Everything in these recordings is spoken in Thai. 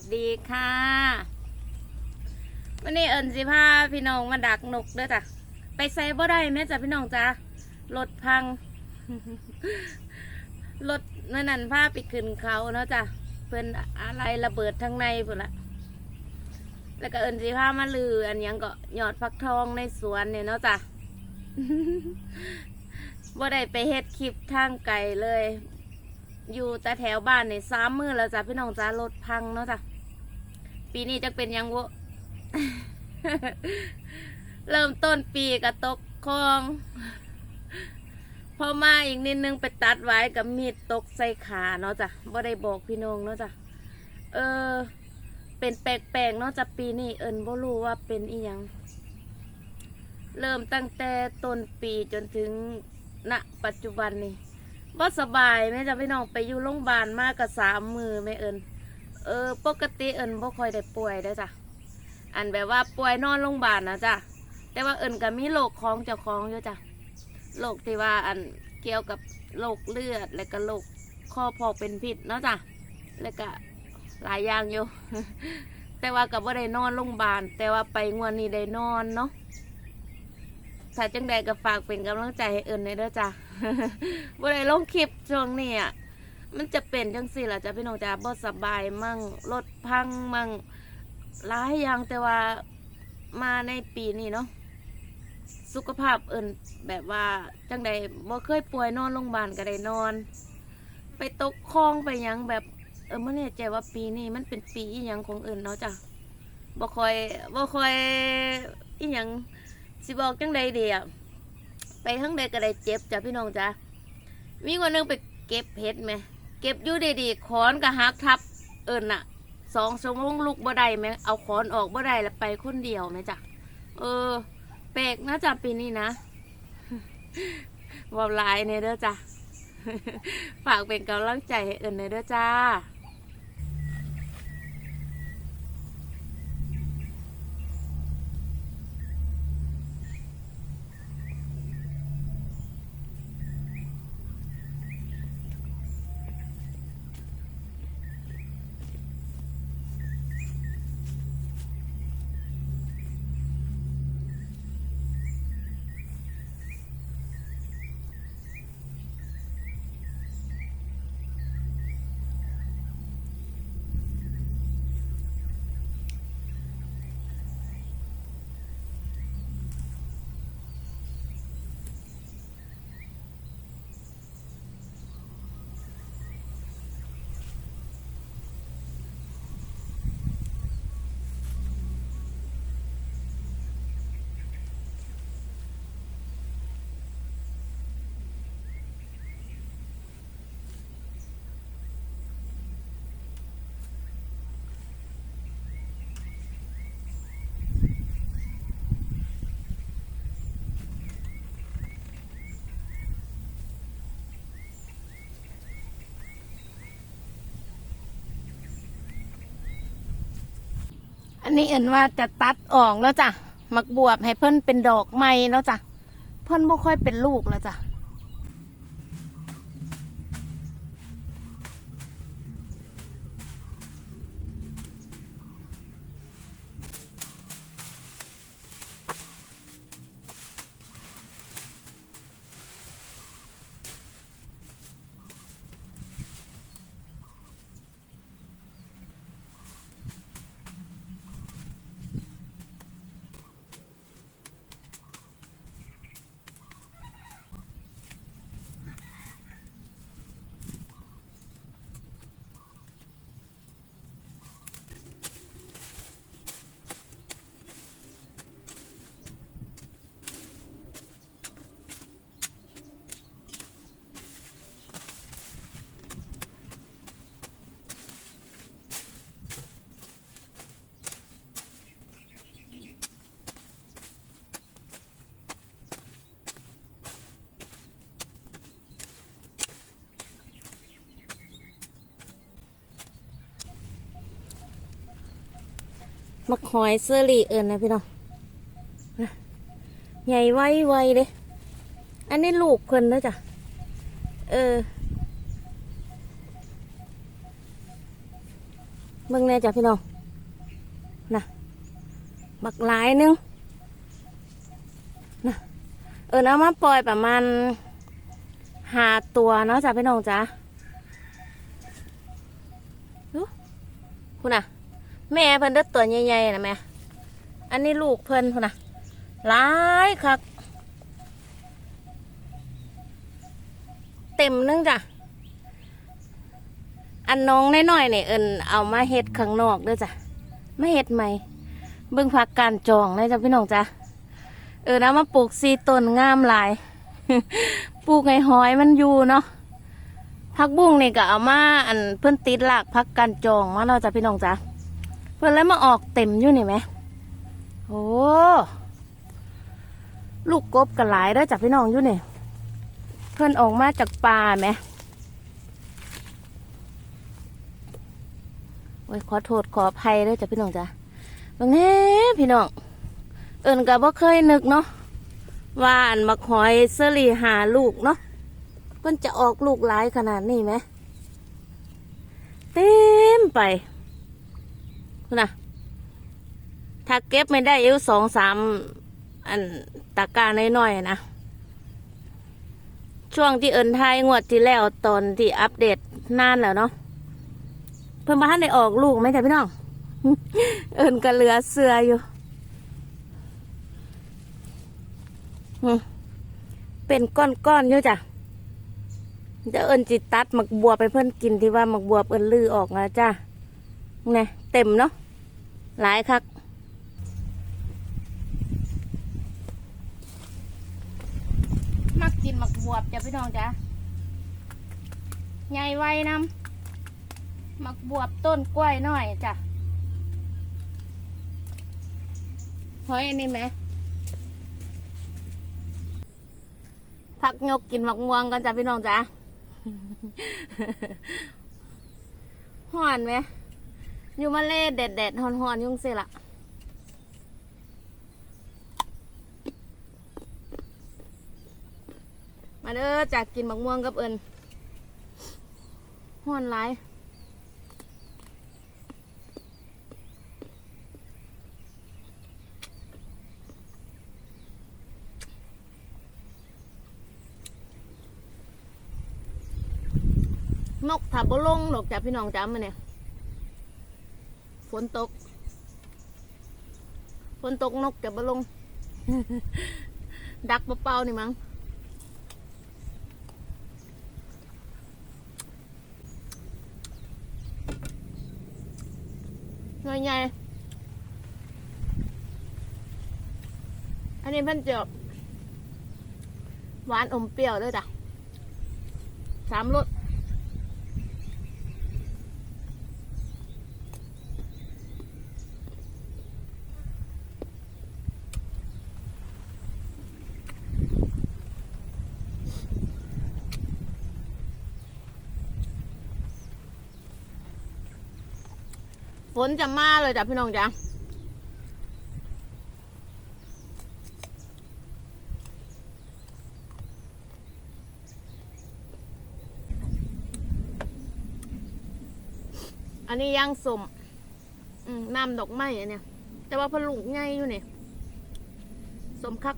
สดีค่ะ วันนี้เอิญสิพาพี่น้องมาดักนกเด้อจ้ะ ไปใส่บ่ได้แม่จ้ะพี่น้องจ้ะรถพัง รถนั่นนั่นพาไปขึ้นเขาเนาะจ้ะ เพิ่นอะไรระเบิดทั้งในพุ่นละแล้วก็เอิญสิพามาลือ อันยังก็หยอดฟักทองในสวนเนี่ยเนาะจ้ะบ่ได้ไปเฮ็ดคลิปทางไกลเลย อยู่แต่แถวบ้านเนี่ยสามมือแล้วจ้ะพี่น้องจ้ารถพังเนาะจ้ะ ปีนี้จะเป็นหยังวะเริ่มต้นปีกับตกคลอง พอมาอีกนิดนึงไปตัดไว้กับมีดตกใส่ขาเนาะจ้ะบ่ได้บอกพี่น้องเนาะจ้ะเออ เป็นแปลกๆเนาะจ้ะปีนี้เอิญบ่รู้ว่าเป็นอีหยัง เริ่มตั้งแต่ต้นปีจนถึงณปัจจุบันนี่บ่สบายแม่จะพี่น้องไปอยู่โรงพยาบาลมากกับสามมือแม่เอิญ เออ ปกติเอิญบ่ค่อยได้ป่วยได้จ้ะ อันแบบว่าป่วยนอนโรงพยาบาลนะจ้ะ แต่ว่าเอิญก็มีโรคของเจ้าของอยู่จ้ะ โรคที่ว่าอันเกี่ยวกับโรคเลือด และก็โรคข้อพอกเป็นพิษเนาะจ้ะ แล้วก็หลายอย่างอยู่ แต่ว่าก็บ่ได้นอนโรงพยาบาล แต่ว่าไปงวดนี้ได้นอนเนาะถ้าจังใดก็ฝากเป็นกำลังใจให้เอิญในอยเด้อจ้ะบ่ได้ลงคลิปช่วงนี้อะ มันจะเป็นจังสี่ล่ะจ้ะพี่น้องจ้ะบ่สบายมั่งรถพังมั่งหลายอย่างแต่ว่ามาในปีนี้เนาะสุขภาพเอิญแบบว่าจังใดบ่เคยป่วยนอนโรงพยาบาลก็ได้นอน ไปตกคลองไปหยังแบบเออไม่แน่ใจว่าปีนี้มันเป็นปีอีหยังของเอิญเนาะจ้ะบ่คอยบ่คอยอีหยังสิบอกจังใดเดียวไปทั้งใดก็ได้เจ็บจ้ะพี่น้องจ้ะมีวันหนึงไปเก็บเห็ดไหม เก็บอยู่ดีๆขอนกับหักทับ เอิญน่ะสองชั่วโมงลุกบ่ได้ไหมเอาขอนออกบ่ได้แล้วไปคนเดียวไหมจ้ะเออแปลกนะจ้ะปีนี้นะวอบลายเนี่ยเด้อจ้ะฝากเป็นกำลังใจให้เอิญเนอยเด้อจ้า อันนี้เอ็นว่าจะตัดออกแล้วจ้ะมักบวบให้เพิ่นเป็นดอกไม้แล้วจ้ะ เพิ่นไม่ค่อยเป็นลูกแล้วจ้ะ มักหอยเซอรี่เอิญนะพี่น้องนะใหญ่ไวไวๆเลยอันนี้ลูกเพิ่นนะจ้ะเออเบิ่งแน่จ้ะพี่น้องนะบักหลายนึงนะเออเอามาปล่อยประมาณหาตัวเนาะจ้ะพี่น้องจ้ะดูคุณน่ะ แม่เพิ่นเด้อตัวใหญ่ๆนะแม่ อันนี้ลูกเพิ่นคุณน่ะหลายคัก เต็มนึงจ้ะ อันน้องน้อยๆเนี่ยเอินเอามาเฮ็ดข้างนอกเด้อจ้ะไมาเฮ็ดใหม่ เบิ่งผักการจองเลยจ้ะพี่น้องจ้ะ เออนะมาปลูกซีต้นงามหลาย ปลูกไงหอยมันอยู่เนาะผักบุ้งนี่ก็เอามาอันเพิ่นติดหลากผักการจองมาเนาจ้ะพี่น้องจ้ะ เพิ่นแล้วมาออกเต็มอยู่นี่ไหมโอ้ลูกกบกันหลายเด้จ้ะพี่น้องอยู่นี่เพิ่นออกมาจากป่าไหมโอ้ยขอโทษขออภัยด้วยจ้ะพี่น้องจ้ะบางแน่พี่น้องเอิญกับว่าเคยนึกเนาะว่าอันมักหอยเสลีหาลูกเนาะเพิ่นจะออกลูกหลายขนาดนี้ไหมเต็มไป นะถ้าเก็บไม่ได้เอยุสองสามอันตะกร้าน้อยๆนะ ช่วงที่เอิญไทยงวดที่แล้วตอนที่อัปเดตนานแล้วเนาะเพิ่นบ้านได้ออกลูกไหมจ้ะพี่น้อง เอิญก็เหลือเสืออยู่เป็นก้อนๆอยู่จ้ะเดี๋ยวเอิญจิตัดหมักบัวไปเพิ่อนกินที่ว่าหมักบัวเอิญลือออกนะจ้ะนี่ เต็มเนาะหลายคักมักกินหมักบวบจ้ะพี่น้องจ้ะใหญ่ไว้นำมักบวบต้นกล้วยหน่อยจ้ะหอยอันนี้ไหมพักยกกินหมักม่วงกันจ้ะพี่น้องจ้ะห่อนไหม อยู่มาเล่แดดแดดๆหอนหอนยุ่งเสียละมาเด้อจากกินหมักม่วงกับเอิญห่อนหลายนกถ้าบ่ลงดอกจ้ะพี่น้องจ้ามาเนี่ย ฝนตก ฝนตกนกจะบ่ลง ดักเปล่าๆนี่มั้ง หน่อยใหญ่ อันนี้พิ่นจะหวานอมเปรี้ยวด้วยจ้ะสามรส นจะมาเลยจ้ะพี่น้องจ้ะอันนี้ย่างสมน้ำดอกไม้อันเนี้ยแต่ว่าพลุกง่ายอยู่เนี่ยสมคัก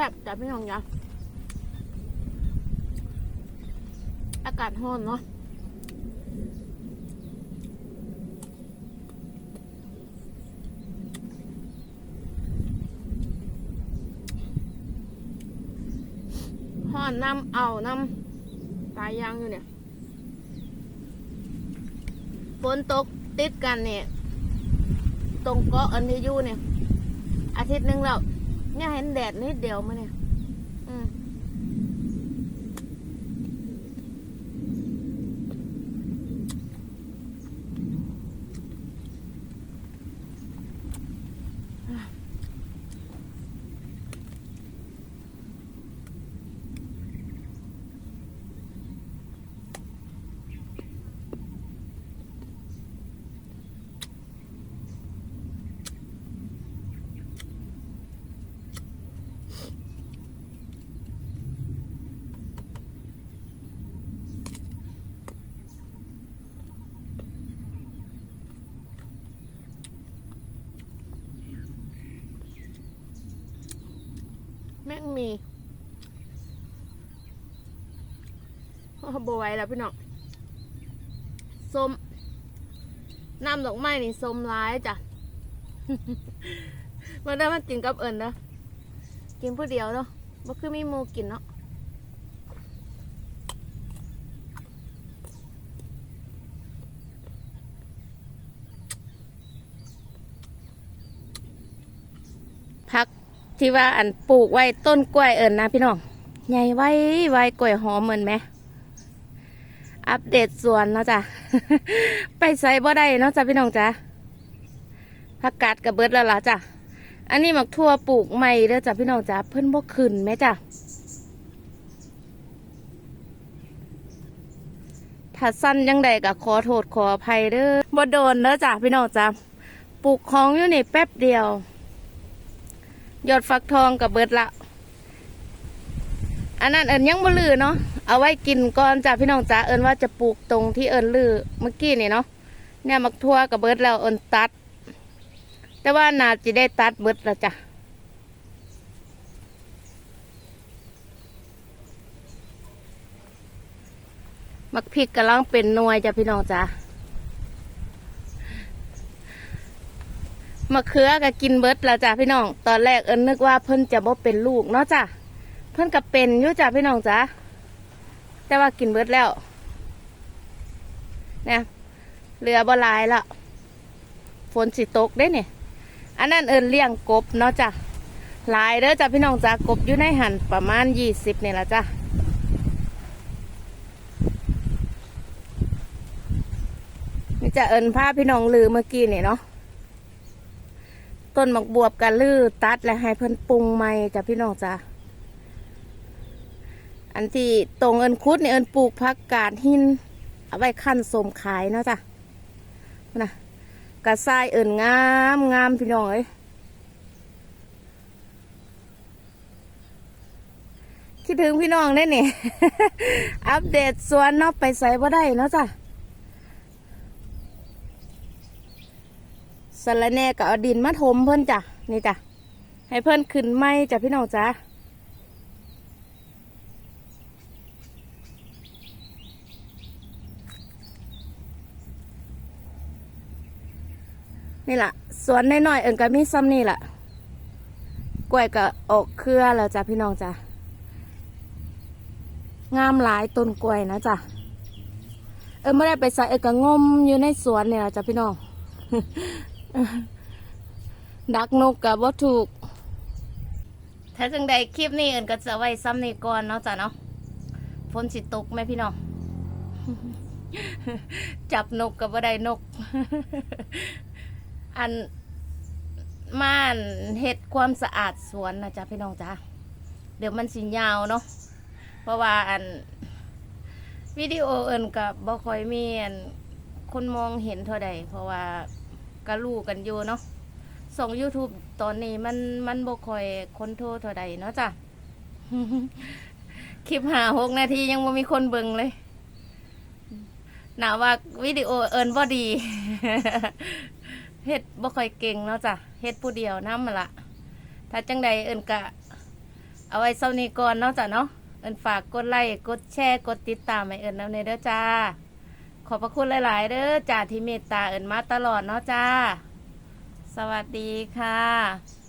ซ่บจ้ะพี่น้องจ้ะอากาศร้อนเนาะห้อนน้ำเอาน้ำตายยางอยู่เนี่ยฝนตกติดกันเนี่ย ตรงเกาะอันที่อยู่เนี่ย อาทิตย์หนึงแล้ว เนี่ยเห็นแดดนิดเดียวมาเนี่ย อืม ม่งมีโบไว้แล้วพี่น้องส้มน้ำดอกไม้นี่ส้มร้ายจ้ะมาได้มากินกับเอิญนะกินผู้เดียวเนาะบ่คือมีมูกินเนาะพัก ที่ว่าอันปลูกไว้ต้นกล้วยเอิญนะพี่น้องใหญ่ไว้ไว้กล้วยหอมเหมือนไหมอัปเดตสวนเนาะจ้ะไปใส่บ่ได้เนาะจ้ะพี่น้องจ้ะผักกาดกับเบิดแล้วล่ะจ้ะอันนี้หมักทั่วปลูกใหม่เด้อจ้ะพี่น้องจ้ะเพิ่นบ่ขึ้นแม่จ้ะถ้าสั้นยังใดก็ขอโทษขออภัยเด้อบ่โดนเด้อจ้ะพี่น้องจ้ะปลูกของอยู่นี่แป๊บเดียว ยอดฟักทองกับเบิดละ อันนั้นเอิญยังบ่ลือเนาะ เอาไว้กินก่อนจ้ะพี่น้องจ้าเอิญว่าจะปลูกตรงที่เอิญลือเมื่อกี้นี่เนาะ เนี่ยมักทั่วกับเบิดแล้วเอิญตัด แต่ว่านาจะได้ตัดเบิดล้วจ้ะมักพริกกำลังเป็นนวยจ้ะพี่น้องจ้า มะเขือก็กินเบิดแล้วจ้ะพี่น้อง ตอนแรกเอิญนึกว่าเพิ่นจะบ่เป็นลูกเนาะจ้ะเพิ่นก็เป็นอยู่จ้ะพี่น้องจ้ะแต่ว่ากินเบิดแล้วเนี่ยเรือบ่ลายละฝนสิตกได้เนี่ยอันนั้นเอินเลี้ยงกบเนาะจ้ะลายเด้อจ้ะพี่น้องจ้ะกบอยู่ในหันประมาณยี่สิบเนี่ยละจ้ะนี่จะเอินผ้าพี่น้องลือเมื่อกี้เนี่ยเนาะ ต้นหมักบวบกันลือตัดและให้เพิ่นปรุงใหม่จ้ะพี่น้องจ้ะอันที่ตรงเอินคุดเนี่ยเอินปลูกพักกาดหินเอาไว้ขั้นสมขายเนาะจ้ะนะกระทรายเอินงามงามพี่น้องเอ้ยคิดถึงพี่น้องได้เนี่ยอัปเดตสวนเนาะไปใส่บ่ได้เนาะจ้ะ สละแน่ก็เอาดินมาถมเพิ่นจ้ะนี่จ้ะให้เพิ่นขึ้นไม้จ้ะพี่น้องจ้ะนี่แหละสวนน้อยๆเอิญก็มีซ้ำนี่แหละกล้วยก็ออกเครือแล้วจ้ะพี่น้องจ้ะงามหลายต้นกล้วยนะจ้ะเออไม่ได้ไปใส่เออก็งมอยู่ในสวนเนี่ยจ้ะพี่น้อง ดักนกกับว่าถูกถ้าจังใดคลิปนี้เอิญก็จะไว้ซ้ำนี่ก่อนเนาะจ้ะเนาะฝนสิตกไหมพี่น้อง จับนกกับว่าได้นก อันม่านเฮ็ดความสะอาดสวนนะจ๊ะพี่น้องจ้าเดี๋ยวมันสิยาวเนาะเพราะว่าอันวิดีโอเอินกับบ่ค่อยมีอันคนมองเห็นเท่าใดเพราะว่า ก็รู้กันอยู่เนาะส่ง YouTube ตอนนี้มันมันบ่ค่อยคนโทรเท่าใดเนาะจ้ะ คลิปหาหกนาทียังบ่มีคนเบิ่งเลยหนาว่าวิดีโอเอินบ่ดีเฮ็ดบ่ค่อยเก่งเนาะจ้ะเฮ็ดผู้เดียวน้ำมาละถ้าจังใดเอินกะ เอาไว้เซานี้ก่อนเนาะจ้ะเนาะเอินฝากกดไลค์กดแชร์กดติดตามให้เอินนำในเด้อจ้า ขอบพระคุณหลาย ๆเด้อจ่าที่เมตตาเอิญมาตลอดเนาะจ้า สวัสดีค่ะ